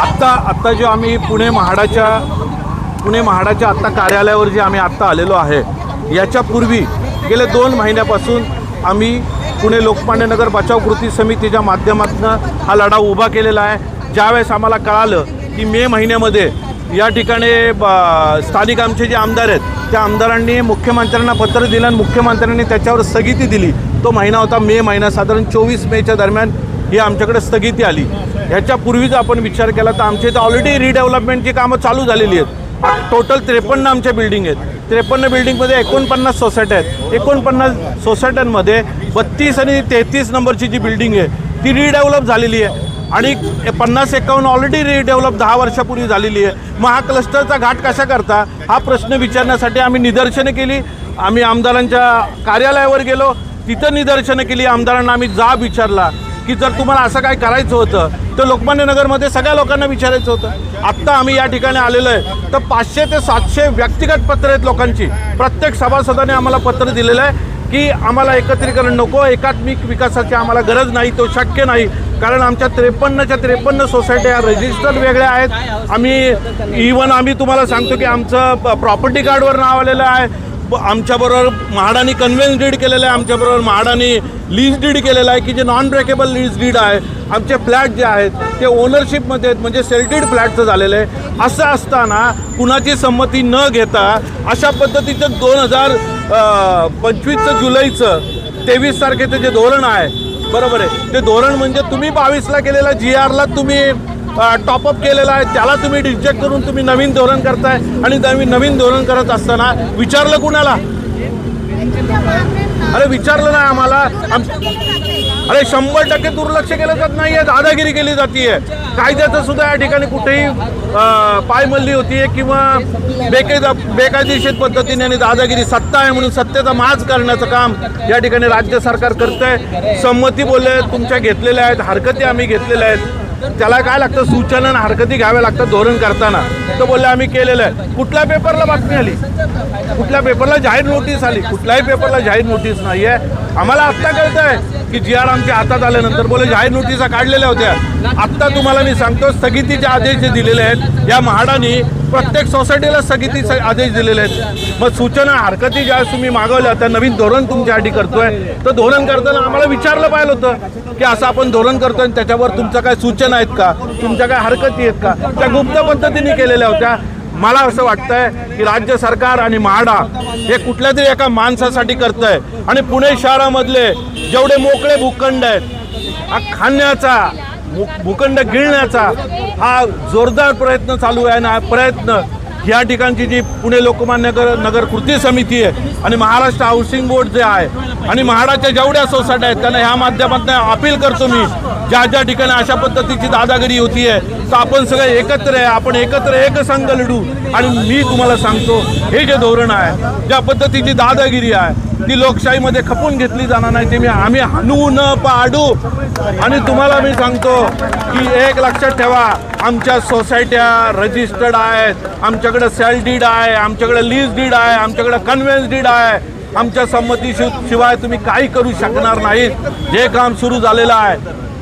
आत्ता आत्ता जे आम्ही पुणे महाडाच्या पुणे महाडाच्या आत्ता कार्यालयावर जे आम्ही आत्ता आलेलो आहे याच्यापूर्वी गेले दोन महिन्यापासून आम्ही पुणे लोकमान्य नगर बचाव कृती समितीच्या माध्यमातून हा लढा उभा केलेला आहे. ज्यावेळेस आम्हाला कळालं की मे महिन्यामध्ये या ठिकाणी ब- स्थानिक आमचे जे आमदार आहेत त्या आमदारांनी मुख्यमंत्र्यांना पत्र दिलं आणि मुख्यमंत्र्यांनी त्याच्यावर स्थगिती दिली. तो महिना होता मे महिना साधारण चोवीस मेच्या दरम्यान ही आमच्याकडे स्थगिती आली. ह्याच्यापूर्वीच आपण विचार केला तर आमच्या इथं ऑलरेडी रिडेव्हलपमेंटची कामं चालू झालेली आहेत. टोटल त्रेपन्न आमच्या बिल्डिंग आहेत. त्रेपन्न बिल्डिंगमध्ये एकोणपन्नास सोसायट्या आहेत. एकोणपन्नास सोसायट्यांमध्ये बत्तीस आणि तेहतीस नंबरची जी बिल्डिंग आहे ती रिडेव्हलप झालेली आहे. आणि पन्नास एकावन्न ऑलरेडी रिडेव्हलप दहा वर्षापूर्वी झालेली आहे. मग हा क्लस्टरचा घाट कशा करता? हा प्रश्न विचारण्यासाठी आम्ही निदर्शनं केली. आम्ही आमदारांच्या कार्यालयावर गेलो. तिथं निदर्शनं केली. आमदारांना आम्ही जाब विचारला की जर तुम्हाला असं काय करायचं होतं तर लोकमान्य नगरमध्ये सगळ्या लोकांना विचारायचं होतं. आत्ता आम्ही या ठिकाणी आलेलो आहे. तर पाचशे ते सातशे व्यक्तिगत पत्र आहेत लोकांची. प्रत्येक सभासदाने आम्हाला पत्र दिलेलं आहे की आम्हाला एकत्रीकरण नको एकात्मिक विकासाची आम्हाला गरज नाही तो शक्य नाही. कारण आमच्या त्रेपन्नच्या त्रेपन्न सोसायट्या रजिस्टर वेगळ्या आहेत. आम्ही इवन आम्ही तुम्हाला सांगतो की आमचं प्रॉपर्टी कार्डवर नाव आलेलं आहे. ब- आमच्याबरोबर म्हाडानी कन्व्हेन्स डीड केलेलं आहे. आमच्याबरोबर म्हाडानी लीज डीड केलेलं आहे की जे नॉन ब्रेकेबल लीज डीड आहे. आमचे फ्लॅट जे आहेत ते ओनरशिपमध्ये आहेत. म्हणजे सेल्टेड फ्लॅटचं झालेलं आहे. असं असताना कुणाची संमती न घेता अशा पद्धतीचं दोन हजार पंचवीसचं जुलैचं तेवीस तारखेचं जे धोरण आहे बरोबर आहे. ते धोरण म्हणजे तुम्ही बावीसला केलेला जी आरला तुम्ही टॉपअप केलेला आहे. त्याला तुम्ही रिजेक्ट करून तुम्ही नवीन धोरण करताय आणि नवीन नवीन धोरण करत असताना विचारलं कुणाला? अरे विचारलं नाही आम्हाला. आम- अरे शंभर टक्के दुर्लक्ष केलं जात नाहीये. दादागिरी केली जातीये. कायद्याचं सुद्धा या ठिकाणी कुठेही पायमल्ली होती किंवा बेकायदा बेकायदेशीर पद्धतीने आणि दादागिरी सत्ता आहे म्हणून सत्तेचा माज करण्याचं काम या ठिकाणी राज्य सरकार करतंय. संमती बोलले तुमच्या घेतलेल्या आहेत हरकती आम्ही घेतलेल्या आहेत. त्याला काय लागतं? सूचना आणि हरकती घ्याव्या लागतात धोरण करताना. तर बोलले आम्ही केलेलं आहे. कुठल्या पेपरला बातमी आली? कुठल्या पेपरला जाहीर नोटीस आली? कुठल्याही पेपरला जाहीर नोटीस नाही आहे आम्हाला आत्ता कळतं आहे की जी आर आमच्या हातात आल्यानंतर बोले जाहीर नोटिसा काढलेल्या होत्या. आत्ता तुम्हाला मी सांगतो स्थगितीचे आदेश जे दिलेले आहेत या म्हाडाने प्रत्येक सोसायटीला स्थगितीचे आदेश दिलेले आहेत. मग सूचना हरकती ज्या तुम्ही मागवल्या त्या नवीन धोरण तुमच्यासाठी करतोय. तर धोरण करताना आम्हाला विचारलं पाहिजे होतं की असं आपण धोरण करतोय आणि त्याच्यावर तुमच्या काय सूचना आहेत का? तुमच्या काय हरकती आहेत का? त्या गुप्त पद्धतीने केलेल्या होत्या. मला असं वाटतंय की राज्य सरकार आणि म्हाडा हे कुठल्या तरी एका माणसासाठी करतंय. आणि पुणे शहरामधले जेवढे मोकळे भूखंड आहेत हा खाण्याचा भू- भूखंड गिळण्याचा हा जोरदार प्रयत्न चालू आहे आणि हा प्रयत्न या ठिकाणची जी पुणे लोकमान्य नगर कृती समिती आहे आणि महाराष्ट्र हाऊसिंग बोर्ड जे आहे आणि म्हाडाच्या जेवढ्या सोसायट्या आहेत त्यांना ह्या माध्यमातून अपील करतो मी ज्या ज्या ठिकाणी अशा पद्धतीची दादागिरी होती आहे तर आपण सगळे एकत्र आहे आपण एकत्र एक संघ लढू. आणि मी तुम्हाला सांगतो हे जे धोरण आहे ज्या पद्धतीची दादागिरी आहे ती लोकशाहीमध्ये खपून घेतली जाणार नाही ते मी आम्ही हाणू न पाडू. आणि तुम्हाला मी सांगतो की एक लक्षात ठेवा आमच्या सोसायट्या रजिस्टर्ड आहेत आमच्याकडे सेल डीड आहे आमच्याकडे लीज डीड आहे आमच्याकडे कन्व्हेन्स डीड आहे. आमच्या संमती शिवाय तुम्ही काही करू शकणार नाहीत जे काम सुरू झालेलं आहे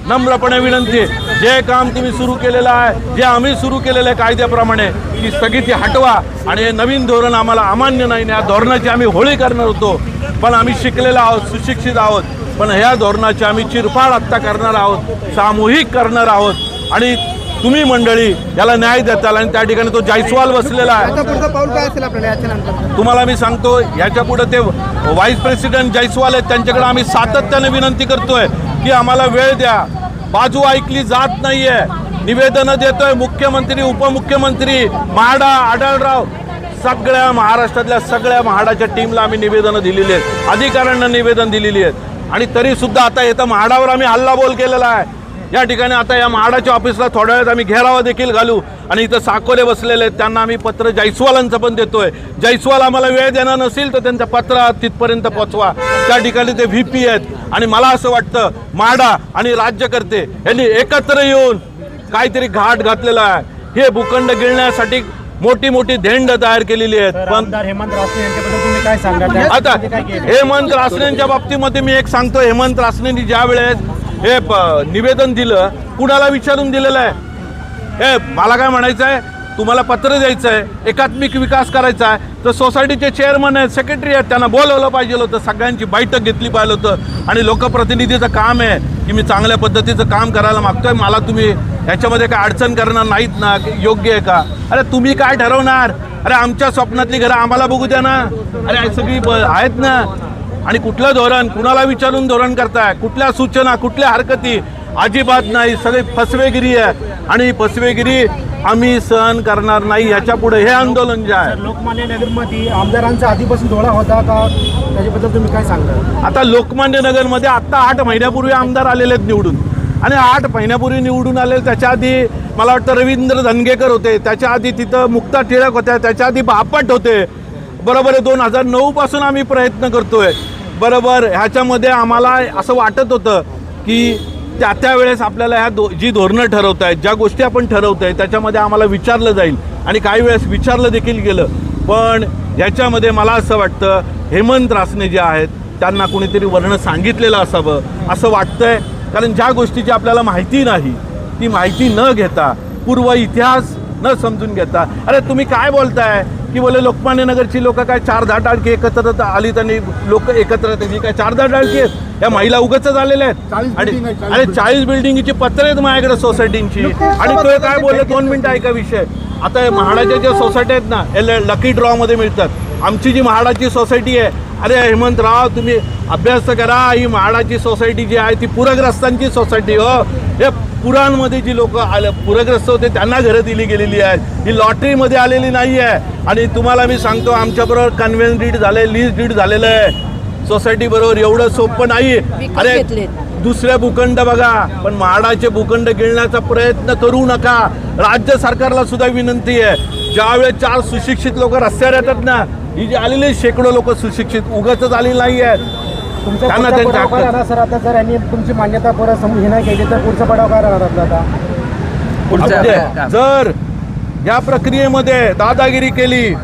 नम्रपणे विनंती आहे, जे काम तुम्ही सुरू केलेलं आहे जे आम्ही सुरू केलेलं आहे कायद्याप्रमाणे ती स्थगिती हटवा आणि हे नवीन धोरण आम्हाला अमान्य नाही या धोरणाची आम्ही होळी करणार होतो. पण आम्ही शिकलेलो आहोत सुशिक्षित आहोत. पण ह्या धोरणाची आम्ही चिरफाड आत्ता करणार आहोत सामूहिक करणार आहोत. आणि तुम्ही मंडळी याला न्याय देताल आणि त्या ठिकाणी तो जायस्वाल बसलेला आहे. तुम्हाला मी सांगतो याच्यापुढे ते व्हाईस प्रेसिडेंट जयस्वाल आहेत त्यांच्याकडे आम्ही सातत्याने विनंती करतोय. की आम्हाला वेळ द्या. बाजू ऐकली जात नाहीये. निवेदनं देतोय मुख्यमंत्री उपमुख्यमंत्री म्हाडा आढळराव. सगळ्या महाराष्ट्रातल्या सगळ्या म्हाडाच्या टीमला आम्ही निवेदनं दिलेली आहेत. अधिकाऱ्यांना निवेदन दिलेली आहेत. आणि तरी सुद्धा आता येतं म्हाडावर आम्ही हल्लाबोल केलेला आहे. या ठिकाणी आता या म्हाडाच्या ऑफिसला थोड्या वेळात आम्ही घेरावा देखील घालू. आणि इथं साकोरे बसलेले आहेत त्यांना आम्ही पत्र जयस्वालांचं पण देतोय. जयस्वाल आम्हाला वेळ देणार नसेल तर त्यांचं पत्र तिथपर्यंत पोचवा. त्या ठिकाणी ते व्ही पी आहेत. आणि मला असं वाटतं म्हाडा आणि राज्यकर्ते यांनी एकत्र येऊन काहीतरी घाट घातलेला आहे. हे भूखंड गिळण्यासाठी मोठी मोठी धेंड तयार केलेली आहेत. पण हेमंत रासने आता हेमंत रासनेंच्या बाबतीमध्ये मी एक सांगतो हेमंत रासनेंनी ज्या वेळेस हे प- निवेदन दिलं कुणाला विचारून दिलेलं आहे? हे मला काय म्हणायचं आहे? तुम्हाला पत्र द्यायचं आहे एकात्मिक विकास करायचा आहे तर सोसायटीचे चेअरमन आहेत सेक्रेटरी आहेत त्यांना बोलवलं पाहिजे होतं सगळ्यांची बैठक घेतली पाहिजे होतं. आणि लोकप्रतिनिधीचं काम आहे की मी चांगल्या पद्धतीचं काम करायला मागतोय. मला तुम्ही ह्याच्यामध्ये काय अडचण करणार नाहीत ना? योग्य आहे का? अरे तुम्ही काय ठरवणार? अरे आमच्या स्वप्नातली घरं आम्हाला बघू द्या ना. अरे सगळी ब- आहेत ना. आणि कुठलं धोरण? कुणाला विचारून धोरण करताय? कुठल्या सूचना कुठल्या हरकती? अजिबात नाही. सगळी फसवेगिरी आहे. आणि ही फसवेगिरी आम्ही सहन करणार नाही. ह्याच्या पुढे हे आंदोलन जे आहे. लोकमान्य नगरमध्ये आमदारांचा आधीपासून डोळा होता का? त्याच्याबद्दल तुम्ही काय सांगाल आता लोकमान्य नगरमध्ये आत्ता आठ महिन्यापूर्वी आमदार आलेले आहेत निवडून. आणि आठ महिन्यापूर्वी निवडून आले त्याच्या आधी मला वाटतं रवींद्र धनगेकर होते. त्याच्या आधी तिथं मुक्ता टिळक होत्या. त्याच्या आधी बापट होते. बरोबर आहे दोन हजार नऊ पासून आम्ही प्रयत्न करतोय. बरोबर ह्याच्यामध्ये आम्हाला असं वाटत होतं की त्या त्यावेळेस आपल्याला ह्या दो जी धोरणं ठरवत आहेत ज्या गोष्टी आपण ठरवत आहे त्याच्यामध्ये आम्हाला विचारलं जाईल आणि काही वेळेस विचारलं देखील गेलं. पण ह्याच्यामध्ये मला असं वाटतं हेमंत रासने जे आहेत त्यांना कुणीतरी वर्ण सांगितलेलं असावं असं वाटतंय. कारण ज्या गोष्टीची आपल्याला माहिती नाही ती माहिती न घेता पूर्व इतिहास न समजून घेता अरे तुम्ही काय बोलताय? की बोले लोकमान्य नगरची लोक काय चार दहा टाळकी एकत्र आली त्यांनी लोक एकत्र त्यांनी काय चार दहा टाळकी आहेत? या महिला उगच आलेल्या आहेत. आणि अरे चाळीस बिल्डिंगची पत्र आहेत माझ्याकडे सोसायटींची आणि तो काय बोलले दोन मिनिटं ऐका विषय. आता हे म्हाडाच्या ज्या सोसायटी आहेत ना हे लकी ड्रॉ मध्ये मिळतात. आमची जी म्हाडाची सोसायटी आहे अरे हेमंतराव तुम्ही अभ्यास तर करा ही म्हाडाची सोसायटी जी आहे ती पूरग्रस्तांची सोसायटी हो. हे पुरांमध्ये जी लोक आले पूरग्रस्त होते त्यांना घरं दिली गेलेली आहेत. ही लॉटरीमध्ये आलेली नाही आहे. आणि तुम्हाला मी सांगतो आमच्याबरोबर कन्व्हेन्स डीड झाले लीज डीड झालेलं आहे. सोसायटी बरोबर एवढं सोपं नाही. अरे दुसरे भूखंड बघा. पण म्हाडाचे भूखंड गिळण्याचा प्रयत्न करू नका. राज्य सरकारला सुद्धा विनंती आहे. ज्यावेळेस चार सुशिक्षित लोक रस्त्यावर येतात ना ही जी आलेली शेकडो लोक सुशिक्षित उगाच आलेली नाही आहेत त्यांना पुढचा त्यांच्या सर आता जर यांनी तुमची मान्यता परत समजून हे नाही केली तर पुढचा पडाव काय राहणार आपला आता? जर या प्रक्रियेमध्ये दादागिरी केली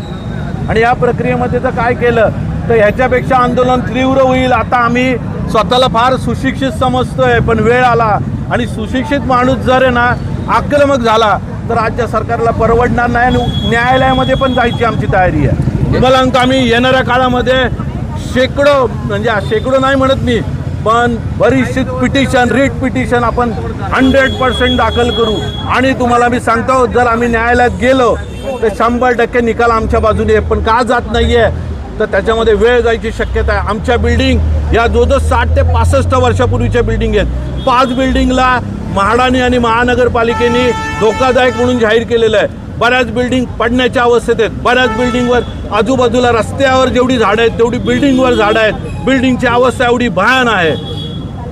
आणि या प्रक्रियेमध्ये जर काय केलं तर ह्याच्यापेक्षा आंदोलन तीव्र होईल. आता आम्ही स्वतःला फार सुशिक्षित समजतोय पण वेळ आला. आणि सुशिक्षित माणूस जर आहे ना आक्रमक झाला तर राज्य सरकारला परवडणार नाही आणि न्यायालयामध्ये पण जायची आमची तयारी आहे. तुम्हाला सांगतो आम्ही येणाऱ्या काळामध्ये शेकडो म्हणजे शेकडो नाही म्हणत मी पण बरीचशी पिटिशन रिट पिटिशन आपण हंड्रेड पर्सेंट दाखल करू. आणि तुम्हाला मी सांगतो जर आम्ही न्यायालयात गेलो तर शंभर टक्के निकाल आमच्या बाजूने पण का जात नाहीये? तर त्याच्यामध्ये वेळ जायची शक्यता आहे. आमच्या बिल्डिंग या जो जो साठ ते पासष्ट वर्षापूर्वीच्या बिल्डिंग आहेत. पाच बिल्डिंगला म्हाडाने आणि महानगरपालिकेने धोकादायक म्हणून जाहीर केलेलं आहे. बऱ्याच बिल्डिंग पडण्याच्या अवस्थेत आहेत. बऱ्याच बिल्डिंगवर आजूबाजूला रस्त्यावर जेवढी झाडं आहेत तेवढी बिल्डिंगवर झाडं आहेत. बिल्डिंगची अवस्था एवढी भयान आहे.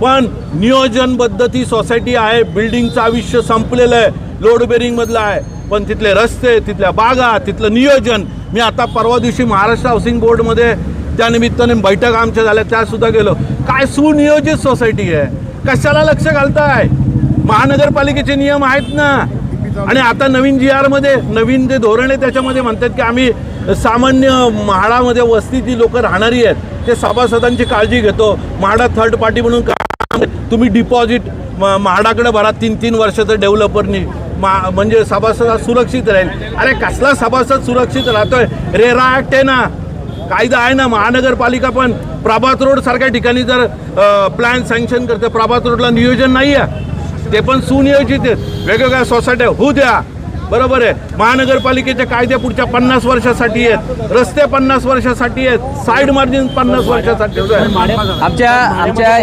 पण नियोजनबद्ध ती सोसायटी आहे. बिल्डिंगचं आयुष्य संपलेलं आहे. लोड बेरिंगमधलं आहे. पण तिथले रस्ते तिथल्या बागा तिथलं नियोजन मी आता परवा दिवशी महाराष्ट्र हाऊसिंग बोर्डमध्ये त्या निमित्ताने बैठक आमच्या झाल्या त्यासुद्धा गेलो. काय सुनियोजित सोसायटी आहे? कशाला लक्ष घालताय? महानगरपालिकेचे नियम आहेत ना? आणि आता नवीन जी आरमध्ये नवीन जे धोरण आहे त्याच्यामध्ये म्हणतात की आम्ही सामान्य म्हाडामध्ये वस्ती जी लोक राहणारी आहेत ते सभासदांची काळजी घेतो. म्हाडा थर्ड पार्टी म्हणून काम तुम्ही डिपॉझिट म्हाडाकडे भरा तीन तीन वर्षाचं डेव्हलपरनी मा म्हणजे सभासद सुरक्षित राहील. अरे कसला सभासद सुरक्षित राहतोय? रेरा ॲक्ट आहे ना. कायदा आहे ना महानगरपालिका पण. प्रभात रोड सारख्या ठिकाणी जर प्लॅन सँक्शन करते प्रभात रोडला नियोजन नाही आहे ते पण सुनियोजित आहेत. वेगवेगळ्या सोसायट्या होऊ द्या. बरोबर आहे. महानगरपालिकेचे कायदे पुढच्या पन्नास वर्षासाठी आहेत. रस्ते पन्नास वर्षासाठी आहेत. साईड मार्जिन पन्नास वर्षासाठी आमच्या आमच्या